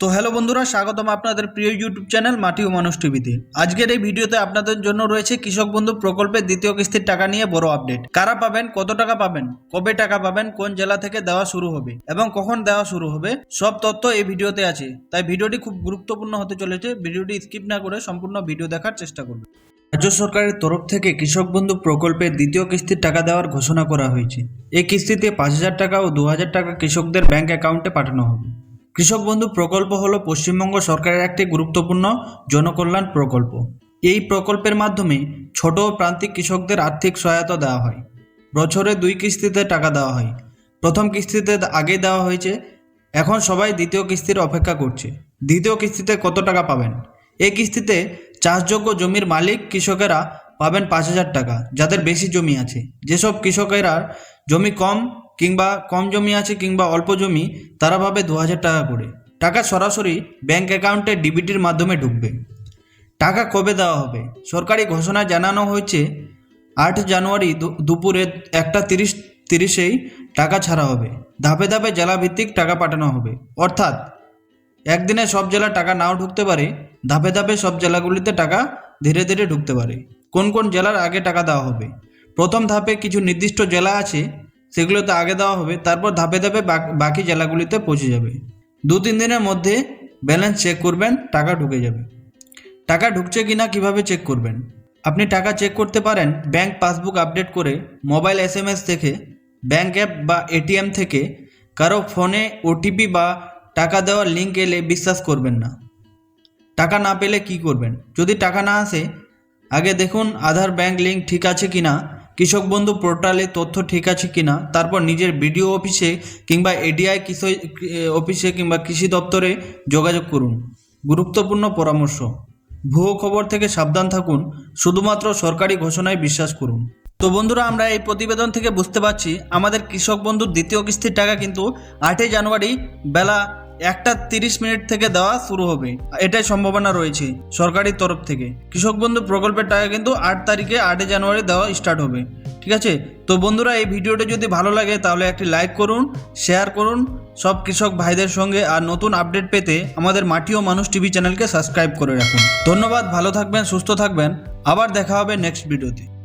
তো হ্যালো বন্ধুরা, স্বাগতম আপনাদের প্রিয় ইউটিউব চ্যানেল মাটি ও মানুষ টিভিতে আজকের এই ভিডিওতে আপনাদের জন্য রয়েছে কৃষক বন্ধু প্রকল্পের দ্বিতীয় কিস্তির টাকা নিয়ে বড় আপডেট কারা পাবেন, কত টাকা পাবেন, কবে টাকা পাবেন, কোন জেলা থেকে দেওয়া শুরু হবে এবং কখন দেওয়া শুরু হবে, সব তথ্য এই ভিডিওতে আছে। তাই ভিডিওটি খুব গুরুত্বপূর্ণ হতে চলেছে, ভিডিওটি স্কিপ না করে সম্পূর্ণ ভিডিও দেখার চেষ্টা করবে রাজ্য সরকারের তরফ থেকে কৃষক বন্ধু প্রকল্পের দ্বিতীয় কিস্তির টাকা দেওয়ার ঘোষণা করা হয়েছে। এই কিস্তিতে পাঁচ হাজার টাকা ও দু হাজার টাকা কৃষকদের ব্যাংক অ্যাকাউন্টে পাঠানো হবে। কৃষক বন্ধু প্রকল্প হল পশ্চিমবঙ্গ সরকারের একটি গুরুত্বপূর্ণ জনকল্যাণ প্রকল্প। এই প্রকল্পের মাধ্যমে ছোট প্রান্তিক কৃষকদের আর্থিক সহায়তা দেওয়া হয়। বছরে দুই কিস্তিতে টাকা দেওয়া হয়। প্রথম কিস্তিতে আগে দেওয়া হয়েছে, এখন সবাই দ্বিতীয় কিস্তির অপেক্ষা করছে। দ্বিতীয় কিস্তিতে কত টাকা পাবেন? এই কিস্তিতে চাষযোগ্য জমির মালিক কৃষকেরা পাবেন পাঁচ হাজার টাকা, যাদের বেশি জমি আছে। যেসব কৃষকেরা জমি কম কিংবা কম জমি আছে কিংবা অল্প জমি, তারা পাবে দু হাজার টাকা করে। টাকা সরাসরি ব্যাংক অ্যাকাউন্টে ডিবিটির মাধ্যমে ঢুকবে। টাকা কবে দেওয়া হবে? সরকারি ঘোষণায় জানানো হয়েছে আট জানুয়ারি দুপুরে একটা তিরিশ, তিরিশেই টাকা ছাড়া হবে। ধাপে ধাপে জেলাভিত্তিক টাকা পাঠানো হবে। অর্থাৎ একদিনে সব জেলা টাকা নাও ঢুকতে পারে, ধাপে ধাপে সব জেলাগুলিতে টাকা ধীরে ধীরে ঢুকতে পারে। কোন কোন জেলার আগে টাকা দেওয়া হবে? প্রথম ধাপে কিছু নির্দিষ্ট জেলা আছে সেগুলোতে আগে দেওয়া হবে, তারপর ধাপে ধাপে বাকি জেলাগুলিতে পৌঁছে যাবে। দু তিন দিনের মধ্যে ব্যালেন্স চেক করবেন, টাকা ঢুকে যাবে। টাকা ঢুকছে কি না কীভাবে চেক করবেন? আপনি টাকা চেক করতে পারেন ব্যাংক পাসবুক আপডেট করে মোবাইল এস থেকে ব্যাংক অ্যাপ বা এটিএম থেকে কারও ফোনে ওটিপি বা টাকা দেওয়ার লিঙ্ক এলে বিশ্বাস করবেন না। টাকা না পেলে কি করবেন? যদি টাকা না আসে, আগে দেখুন আধার ব্যাংক লিঙ্ক ঠিক আছে কিনা কৃষক বন্ধু পোর্টালে তথ্য ঠিক আছে কিনা, তারপর নিজের বিডিও অফিসে কিংবা এডিআই কৃষি অফিসে কিংবা কৃষি দপ্তরে যোগাযোগ করুন। গুরুত্বপূর্ণ পরামর্শ। ভুয়ো খবর থেকে সাবধান থাকুন, শুধুমাত্র সরকারি ঘোষণায় বিশ্বাস করুন। তো বন্ধুরা, আমরা এই প্রতিবেদন থেকে বুঝতে পারছি, আমাদের কৃষক বন্ধুর দ্বিতীয় কিস্তির টাকা কিন্তু আটই জানুয়ারি বেলা একটা তিরিশ মিনিট থেকে দেওয়া শুরু হবে। এটাই সম্ভাবনা রয়েছে সরকারি তরফ থেকে। কৃষক বন্ধু প্রকল্পের টাকা কিন্তু আট তারিখে আটই জানুয়ারি দেওয়া স্টার্ট হবে। ঠিক আছে? তো বন্ধুরা, এই ভিডিওটি যদি ভালো লাগে, তাহলে একটি লাইক করুন শেয়ার করুন। সব কৃষক ভাইদের সঙ্গে আর নতুন আপডেট পেতে আমাদের মাটি ও মানুষ টিভি চ্যানেলকে সাবস্ক্রাইব করে রাখুন। ধন্যবাদ, ভালো থাকবেন, সুস্থ থাকবেন। আবার দেখা হবে নেক্সট ভিডিওতে